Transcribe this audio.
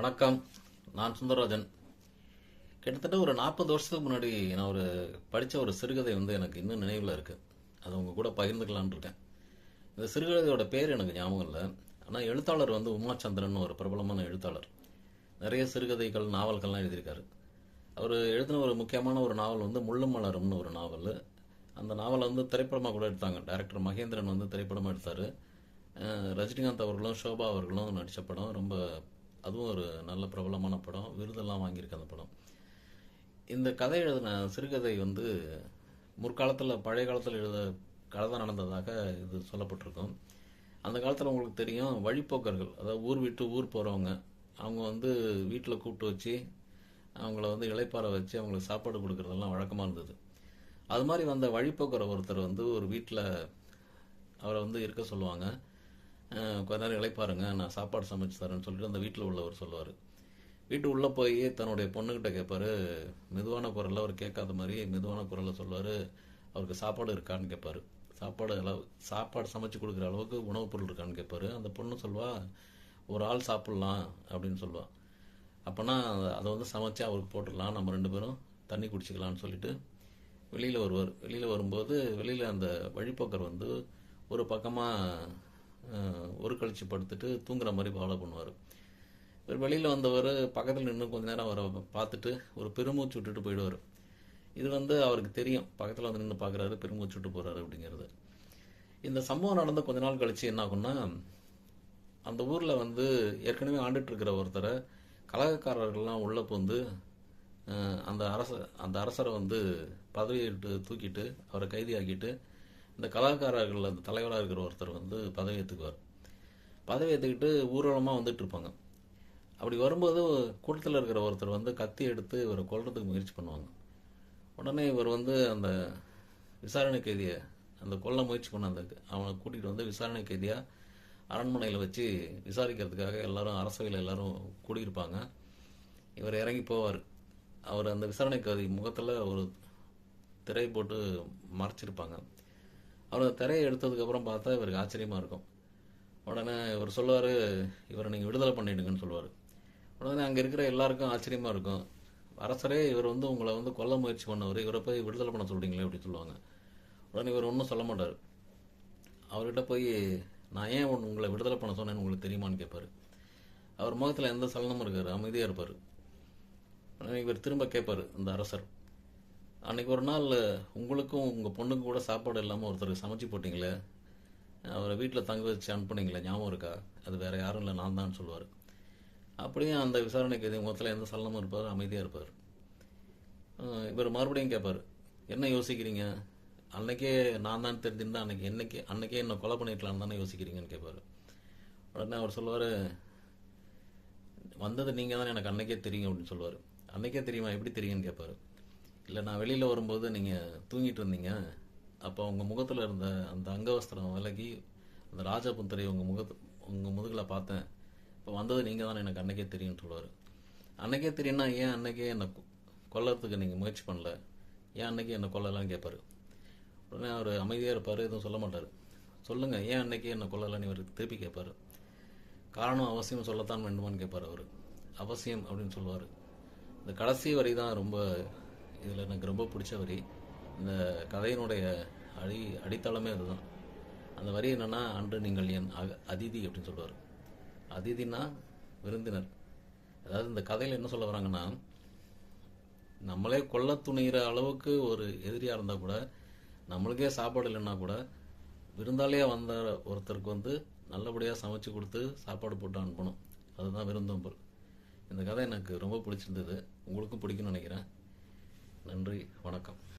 வணக்கம். நான் சுந்தரராஜன். கிட்டத்தட்ட ஒரு நாற்பது வருஷத்துக்கு முன்னாடி நான் ஒரு படித்த ஒரு சிறுகதை வந்து எனக்கு இன்னும் நினைவில் இருக்குது அதை உங்கள் கூட பகிர்ந்துக்கலான்னு இருக்கேன். இந்த சிறுகதையோட பேர் எனக்கு ஞாபகம் இல்லை. ஆனால் எழுத்தாளர் வந்து உமாச்சந்திரன் ஒரு பிரபலமான எழுத்தாளர். நிறைய சிறுகதைகள் நாவல்கள்லாம் எழுதியிருக்காரு. அவர் எழுதின ஒரு முக்கியமான ஒரு நாவல் வந்து முள்ளும் மலரும்னு ஒரு நாவல். அந்த நாவலை வந்து திரைப்படமாக கூட எடுத்தாங்க. டைரக்டர் மகேந்திரன் வந்து திரைப்படமாக எடுத்தார். ரஜினிகாந்த் அவர்களும் ஷோபா அவர்களும் நடித்த படம். ரொம்ப அதுவும் ஒரு நல்ல பிரபலமான படம். விருதெல்லாம் வாங்கியிருக்கு அந்த படம். இந்த கதை எழுதின சிறுகதை வந்து முற்காலத்தில் பழைய காலத்தில் எழுத கதை நடந்ததாக இது சொல்லப்பட்டிருக்கும். அந்த காலத்தில் உங்களுக்கு தெரியும் வழிப்போக்கர்கள் அதாவது ஊர் விட்டு ஊர் போகிறவங்க அவங்க வந்து வீட்டில் கூப்பிட்டு வச்சு அவங்கள வந்து இளைப்பாற வச்சு அவங்களுக்கு சாப்பாடு கொடுக்குறதெல்லாம் வழக்கமாக இருந்தது. அது மாதிரி வந்த வழிப்போக்கர் ஒருத்தர் வந்து ஒரு வீட்டில் அவரை வந்து இருக்க சொல்லுவாங்க. கொஞ்ச நேரம் இளைப்பாருங்க நான் சாப்பாடு சமைச்சு தரேன்னு சொல்லிட்டு அந்த வீட்டில் உள்ளவர் சொல்லுவார். வீட்டு உள்ளே போய் தன்னுடைய பொண்ணுக்கிட்ட கேட்பாரு மெதுவான குரலில் அவர் கேட்காத மாதிரி மெதுவான குரலில் சொல்லுவார் அவருக்கு சாப்பாடு இருக்கான்னு கேட்பாரு. சாப்பாடு அளவு சாப்பாடு சமைச்சு கொடுக்குற அளவுக்கு உணவுப் பொருள் இருக்கான்னு கேட்பாரு. அந்த பொண்ணு சொல்வா ஒரு ஆள் சாப்பிட்லாம் அப்படின்னு சொல்லுவா. அப்போனா அதை வந்து சமைச்சு அவருக்கு போட்டுடலாம் நம்ம ரெண்டு பேரும் தண்ணி குடிச்சிக்கலாம்னு சொல்லிட்டு வெளியில் வருவார். வெளியில் வரும்போது வெளியில் அந்த வழிப்போக்கர் வந்து ஒரு பக்கமாக ஒரு கழிச்சு படுத்துட்டு தூங்குற மாதிரி ஃபாலோ பண்ணுவார். இவர் வெளியில் வந்தவர் பக்கத்தில் நின்று கொஞ்ச நேரம் அவரை பார்த்துட்டு ஒரு பெருமூச்சு விட்டுட்டு போயிடுவார். இது வந்து அவருக்கு தெரியும். பக்கத்தில் வந்து நின்று பார்க்குறாரு பெருமூச்சு விட்டு போகிறாரு அப்படிங்கிறது. இந்த சம்பவம் நடந்த கொஞ்ச நாள் கழிச்சு என்ன ஆகும்னா அந்த ஊரில் வந்து ஏற்கனவே ஆண்டுட்டு இருக்கிற ஒருத்தரை கலகக்காரர்கள்லாம் உள்ளே போந்து அந்த அரச அந்த அரசரை வந்து பதவியிட்டு தூக்கிட்டு அவரை கைதியாக்கிட்டு இந்த கலாக்காரர்கள் அந்த தலைவராக இருக்கிற ஒருத்தர் வந்து பதவி ஏற்றுக்குவார் பதவி ஏற்றுக்கிட்டு ஊர்வலமாக வந்துட்டு இருப்பாங்க. அப்படி வரும்போது கூட்டத்தில் இருக்கிற ஒருத்தர் வந்து கத்தி எடுத்து இவரை கொல்றதுக்கு முயற்சி பண்ணுவாங்க. உடனே இவர் வந்து அந்த விசாரணை கைதியை அந்த கொல்ல முயற்சி பண்ண அந்த அவனை கூட்டிகிட்டு வந்து விசாரணை கைதியாக அரண்மனையில் வச்சு விசாரிக்கிறதுக்காக எல்லாரும் அரசவையில் எல்லாரும் கூடியிருப்பாங்க. இவர் இறங்கி போவார். அவர் அந்த விசாரணை கைதி முகத்தில் ஒரு திரை போட்டு மறைச்சிருப்பாங்க. அவர் திரையை எடுத்ததுக்கப்புறம் பார்த்தா இவருக்கு ஆச்சரியமாக இருக்கும். உடனே இவர் சொல்லுவார் இவரை நீங்கள் விடுதலை பண்ணிடுங்கன்னு சொல்லுவார். உடனே அங்கே இருக்கிற எல்லாருக்கும் ஆச்சரியமாக இருக்கும். அரசரே இவர் வந்து உங்களை வந்து கொல்ல முயற்சி பண்ணவர். இவரை போய் விடுதலை பண்ண சொல்கிறீங்களே அப்படி சொல்லுவாங்க. உடனே இவர் ஒன்றும் சொல்ல மாட்டார். அவர்கிட்ட போய் நான் ஏன் ஒன்று உங்களை விடுதலை பண்ண சொன்னேன்னு உங்களுக்கு தெரியுமான்னு கேட்பார். அவர் முகத்தில் எந்த சலனமும் இருக்கார் அமைதியாக இருப்பார். உடனே இவர் திரும்ப கேட்பார் இந்த அரசர் அன்னைக்கு ஒரு நாள் உங்களுக்கும் உங்கள் பொண்ணுக்கும் கூட சாப்பாடு இல்லாமல் ஒருத்தருக்கு சமைச்சு போட்டிங்களே? அவரை வீட்டில் தங்க வச்சு அனுப்புனீங்களே? ஞாபகம் இருக்கா? அது வேறு யாரும் இல்லை நான் தான் சொல்லுவார். அப்படியே அந்த விசாரணைக்கு எது முகத்தில் எந்த சலனமும் இருப்பார் அமைதியாக இருப்பார். இவர் மறுபடியும் கேட்பார் என்ன யோசிக்கிறீங்க? அன்னைக்கே நான் தான் தெரிஞ்சிருந்தா அன்னைக்கு என்னைக்கு அன்னைக்கே என்ன கொலை பண்ணிக்கலான்னு தானே யோசிக்கிறீங்கன்னு கேட்பார் உடனே அவர் சொல்லுவார் வந்தது நீங்கள் தான் எனக்கு அன்னைக்கே தெரியும் அப்படின்னு சொல்லுவார். அன்னைக்கே தெரியுமா? எப்படி தெரியும்னு கேட்பார் இல்லை நான் வெளியில் வரும்போது நீங்கள் தூங்கிட்டு இருந்தீங்க. அப்போ உங்கள் முகத்தில் இருந்த அந்த அங்கவஸ்திரம் விலகி அந்த ராஜபுந்தரை உங்கள் முகத்து உங்கள் முதுகில் பார்த்தேன். இப்போ வந்தது நீங்கள் தான் எனக்கு அன்னைக்கே தெரியும்னு சொல்லுவார் அன்னைக்கே தெரியும்னா ஏன் அன்னைக்கே என்னை கொல்லறதுக்கு நீங்கள் முயற்சி பண்ணல? ஏன் அன்னைக்கே என்னை கொல்லலாம் கேட்பாரு உடனே அவர் அமைதியாக இருப்பார் எதுவும் சொல்ல மாட்டார். சொல்லுங்கள் ஏன் அன்றைக்கே என்னை கொல்லலான்னு இவர் திருப்பி கேட்பார் காரணம் அவசியம் சொல்லத்தான் வேண்டுமான்னு கேட்பார் அவர். அவசியம் அப்படின்னு சொல்லுவார். இந்த கடைசி வரி தான் ரொம்ப இதில் எனக்கு ரொம்ப பிடிச்ச வரி. இந்த கதையினுடைய அடி அடித்தளமே அதுதான். அந்த வரி என்னென்னா அன்று நீங்கள் என் அக- அதிதி அப்படின்னு சொல்லுவார். அதிதினா விருந்தினர். அதாவது இந்த கதையில் என்ன சொல்ல வராங்கன்னா நம்மளே கொல்ல துணிகிற அளவுக்கு ஒரு எதிரியாக இருந்தால் கூட நம்மளுக்கே சாப்பாடு இல்லைன்னா கூட விருந்தாளியாக வந்த ஒருத்தருக்கு வந்து நல்லபடியாக சமைச்சு கொடுத்து சாப்பாடு போட்டு அனுப்பணும். அதுதான் விருந்தோம்பல் இந்த கதை எனக்கு ரொம்ப பிடிச்சிருந்தது. உங்களுக்கும் பிடிக்கும்னு நினைக்கிறேன். நன்றி வணக்கம்.